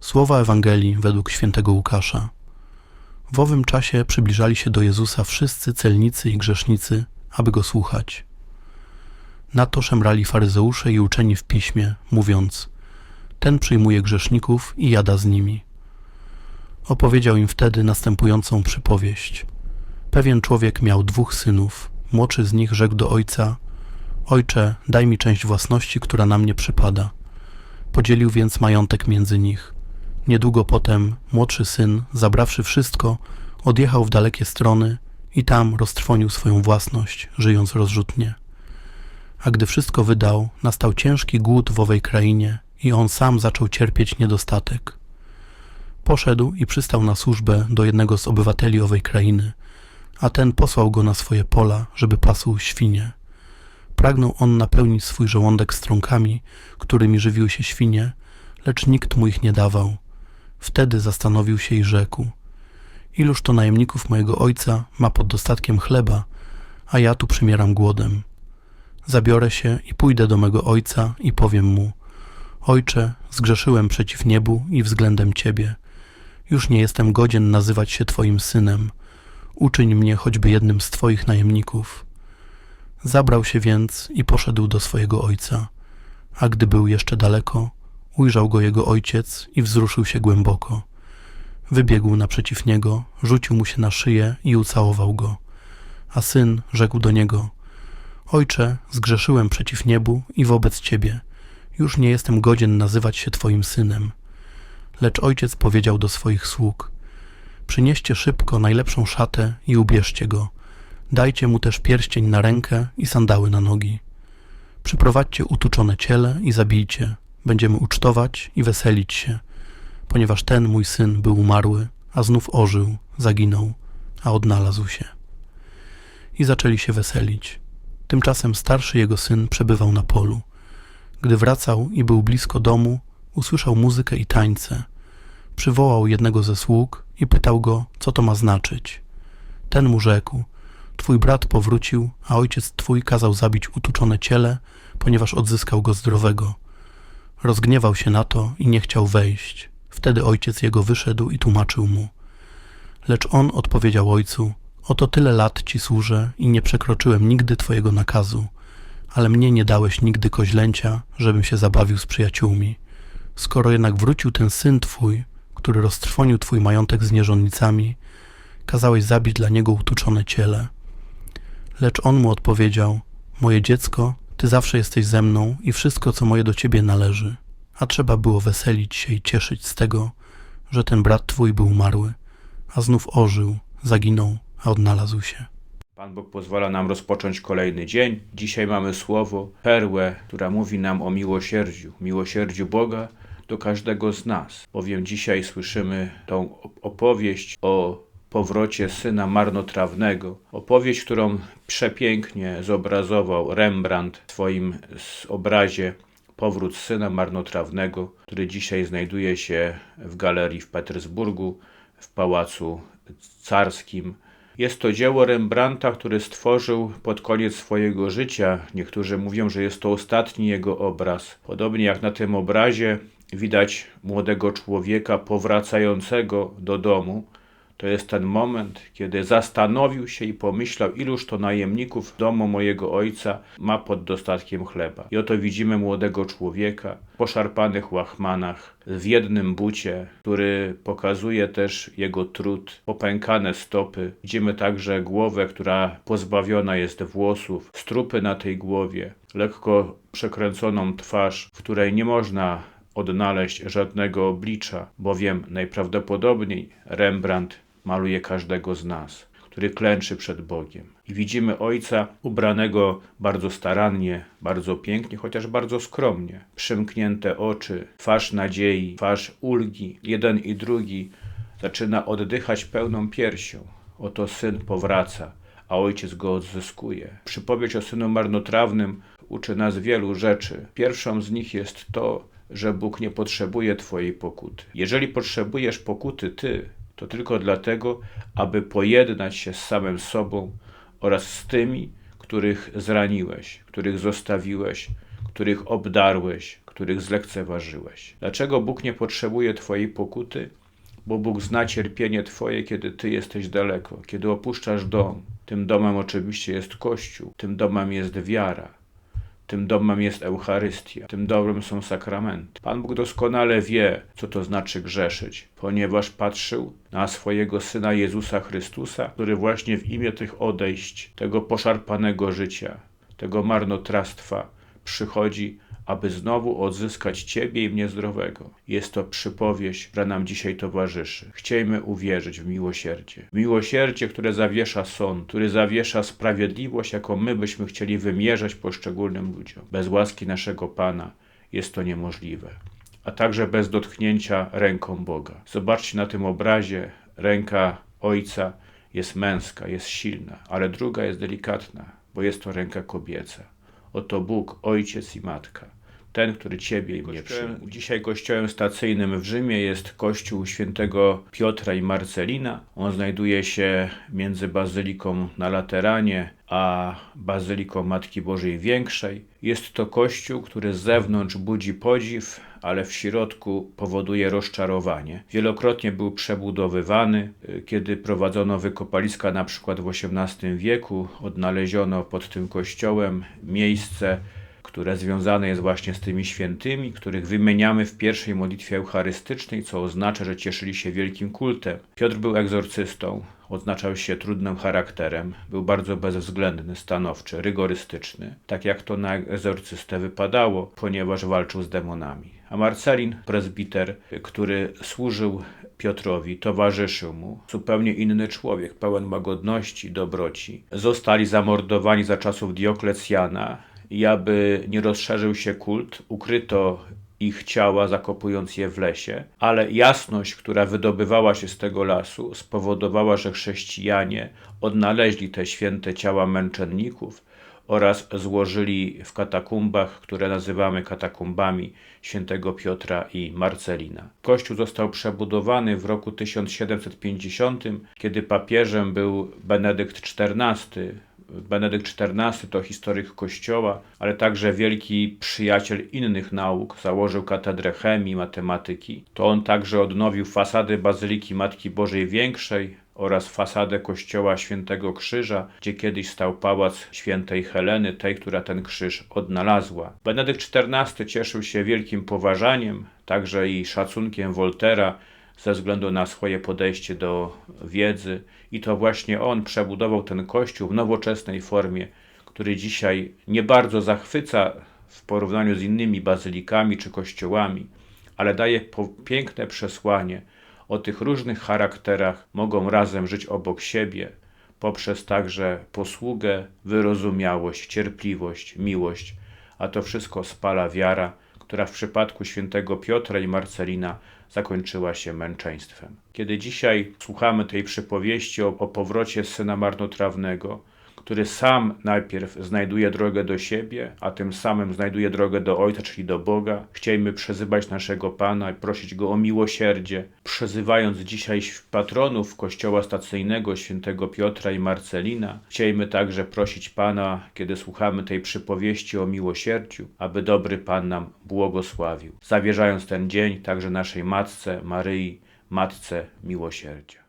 Słowa Ewangelii według świętego Łukasza. W owym czasie przybliżali się do Jezusa wszyscy celnicy i grzesznicy, aby go słuchać. Na to szemrali faryzeusze i uczeni w piśmie, mówiąc: Ten przyjmuje grzeszników i jada z nimi. Opowiedział im wtedy następującą przypowieść. Pewien człowiek miał dwóch synów. Młodszy z nich rzekł do ojca: Ojcze, daj mi część własności, która na mnie przypada. Podzielił więc majątek między nich. Niedługo potem młodszy syn, zabrawszy wszystko, odjechał w dalekie strony i tam roztrwonił swoją własność, żyjąc rozrzutnie. A gdy wszystko wydał, nastał ciężki głód w owej krainie i on sam zaczął cierpieć niedostatek. Poszedł i przystał na służbę do jednego z obywateli owej krainy, a ten posłał go na swoje pola, żeby pasł świnie. Pragnął on napełnić swój żołądek strąkami, którymi żywiły się świnie, lecz nikt mu ich nie dawał. Wtedy zastanowił się i rzekł: Iluż to najemników mojego ojca ma pod dostatkiem chleba, a ja tu przymieram głodem. Zabiorę się i pójdę do mego ojca i powiem mu: Ojcze, zgrzeszyłem przeciw niebu i względem ciebie. Już nie jestem godzien nazywać się twoim synem. Uczyń mnie choćby jednym z twoich najemników. Zabrał się więc i poszedł do swojego ojca. A gdy był jeszcze daleko, ujrzał go jego ojciec i wzruszył się głęboko. Wybiegł naprzeciw niego, rzucił mu się na szyję i ucałował go. A syn rzekł do niego: Ojcze, zgrzeszyłem przeciw niebu i wobec ciebie. Już nie jestem godzien nazywać się twoim synem. Lecz ojciec powiedział do swoich sług: Przynieście szybko najlepszą szatę i ubierzcie go. Dajcie mu też pierścień na rękę i sandały na nogi. Przyprowadźcie utuczone ciele i zabijcie. Będziemy ucztować i weselić się, ponieważ ten mój syn był umarły, a znów ożył, zaginął, a odnalazł się. I zaczęli się weselić. Tymczasem starszy jego syn przebywał na polu. Gdy wracał i był blisko domu, usłyszał muzykę i tańce. Przywołał jednego ze sług i pytał go, co to ma znaczyć. Ten mu rzekł: Twój brat powrócił, a ojciec twój kazał zabić utuczone ciele, ponieważ odzyskał go zdrowego. Rozgniewał się na to i nie chciał wejść. Wtedy ojciec jego wyszedł i tłumaczył mu. Lecz on odpowiedział ojcu: Oto tyle lat ci służę i nie przekroczyłem nigdy twojego nakazu, ale mnie nie dałeś nigdy koźlęcia, żebym się zabawił z przyjaciółmi. Skoro jednak wrócił ten syn twój, który roztrwonił twój majątek z nierządnicami, kazałeś zabić dla niego utuczone ciele. Lecz on mu odpowiedział: Moje dziecko, ty zawsze jesteś ze mną i wszystko, co moje do ciebie należy. A trzeba było weselić się i cieszyć z tego, że ten brat twój był umarły, a znów ożył, zaginął, a odnalazł się. Pan Bóg pozwala nam rozpocząć kolejny dzień. Dzisiaj mamy słowo, perłę, która mówi nam o miłosierdziu, miłosierdziu Boga do każdego z nas. Bowiem dzisiaj słyszymy tą opowieść o powrocie syna marnotrawnego. Opowieść, którą przepięknie zobrazował Rembrandt w swoim obrazie Powrót syna marnotrawnego, który dzisiaj znajduje się w galerii w Petersburgu, w pałacu carskim. Jest to dzieło Rembrandta, które stworzył pod koniec swojego życia. Niektórzy mówią, że jest to ostatni jego obraz. Podobnie jak na tym obrazie widać młodego człowieka powracającego do domu. To jest ten moment, kiedy zastanowił się i pomyślał, iluż to najemników domu mojego ojca ma pod dostatkiem chleba. I oto widzimy młodego człowieka w poszarpanych łachmanach, w jednym bucie, który pokazuje też jego trud, popękane stopy. Widzimy także głowę, która pozbawiona jest włosów, strupy na tej głowie, lekko przekręconą twarz, w której nie można odnaleźć żadnego oblicza, bowiem najprawdopodobniej Rembrandt maluje każdego z nas, który klęczy przed Bogiem. I widzimy Ojca ubranego bardzo starannie, bardzo pięknie, chociaż bardzo skromnie. Przymknięte oczy, twarz nadziei, twarz ulgi. Jeden i drugi zaczyna oddychać pełną piersią. Oto syn powraca, a ojciec go odzyskuje. Przypowieść o synu marnotrawnym uczy nas wielu rzeczy. Pierwszą z nich jest to, że Bóg nie potrzebuje Twojej pokuty. Jeżeli potrzebujesz pokuty Ty, to tylko dlatego, aby pojednać się z samym sobą, oraz z tymi, których zraniłeś, których zostawiłeś, których obdarłeś, których zlekceważyłeś. Dlaczego Bóg nie potrzebuje Twojej pokuty? Bo Bóg zna cierpienie Twoje, kiedy Ty jesteś daleko, kiedy opuszczasz dom. Tym domem oczywiście jest Kościół, tym domem jest wiara, tym domem jest Eucharystia, tym domem są sakramenty. Pan Bóg doskonale wie, co to znaczy grzeszyć, ponieważ patrzył na swojego Syna Jezusa Chrystusa, który właśnie w imię tych odejść, tego poszarpanego życia, tego marnotrawstwa przychodzi, aby znowu odzyskać Ciebie i mnie zdrowego. Jest to przypowieść, która nam dzisiaj towarzyszy. Chciejmy uwierzyć w miłosierdzie. Miłosierdzie, które zawiesza sąd, który zawiesza sprawiedliwość, jaką my byśmy chcieli wymierzać poszczególnym ludziom. Bez łaski naszego Pana jest to niemożliwe. A także bez dotknięcia ręką Boga. Zobaczcie na tym obrazie, ręka Ojca jest męska, jest silna, ale druga jest delikatna, bo jest to ręka kobieca. Oto Bóg, Ojciec i Matka. Ten, który Ciebie i mnie przyjmuje. Dzisiaj kościołem stacyjnym w Rzymie jest kościół świętego Piotra i Marcelina. On znajduje się między bazyliką na Lateranie a bazyliką Matki Bożej Większej. Jest to kościół, który z zewnątrz budzi podziw, ale w środku powoduje rozczarowanie. Wielokrotnie był przebudowywany. Kiedy prowadzono wykopaliska na przykład w XVIII wieku, odnaleziono pod tym kościołem miejsce, które związane jest właśnie z tymi świętymi, których wymieniamy w pierwszej modlitwie eucharystycznej, co oznacza, że cieszyli się wielkim kultem. Piotr był egzorcystą, odznaczał się trudnym charakterem, był bardzo bezwzględny, stanowczy, rygorystyczny, tak jak to na egzorcystę wypadało, ponieważ walczył z demonami. A Marcelin, prezbiter, który służył Piotrowi, towarzyszył mu, zupełnie inny człowiek, pełen łagodności, dobroci. Zostali zamordowani za czasów Dioklecjana i aby nie rozszerzył się kult, ukryto ich ciała, zakopując je w lesie, ale jasność, która wydobywała się z tego lasu, spowodowała, że chrześcijanie odnaleźli te święte ciała męczenników oraz złożyli w katakumbach, które nazywamy katakumbami świętego Piotra i Marcelina. Kościół został przebudowany w roku 1750, kiedy papieżem był Benedykt XIV, Benedykt XIV to historyk Kościoła, ale także wielki przyjaciel innych nauk, założył katedrę chemii, matematyki. To on także odnowił fasady Bazyliki Matki Bożej Większej oraz fasadę Kościoła Świętego Krzyża, gdzie kiedyś stał pałac świętej Heleny, tej, która ten krzyż odnalazła. Benedykt XIV cieszył się wielkim poważaniem, także i szacunkiem Woltera, ze względu na swoje podejście do wiedzy, i to właśnie on przebudował ten kościół w nowoczesnej formie, który dzisiaj nie bardzo zachwyca w porównaniu z innymi bazylikami czy kościołami, ale daje piękne przesłanie. O tych różnych charakterach, mogą razem żyć obok siebie, poprzez także posługę, wyrozumiałość, cierpliwość, miłość, a to wszystko spala wiara, która w przypadku świętego Piotra i Marcelina zakończyła się męczeństwem. Kiedy dzisiaj słuchamy tej przypowieści o, o powrocie syna marnotrawnego, który sam najpierw znajduje drogę do siebie, a tym samym znajduje drogę do Ojca, czyli do Boga. Chciejmy przezywać naszego Pana i prosić Go o miłosierdzie, przezywając dzisiaj patronów Kościoła Stacyjnego świętego Piotra i Marcelina. Chciejmy także prosić Pana, kiedy słuchamy tej przypowieści o miłosierdziu, aby dobry Pan nam błogosławił, zawierzając ten dzień także naszej Matce Maryi, Matce Miłosierdzia.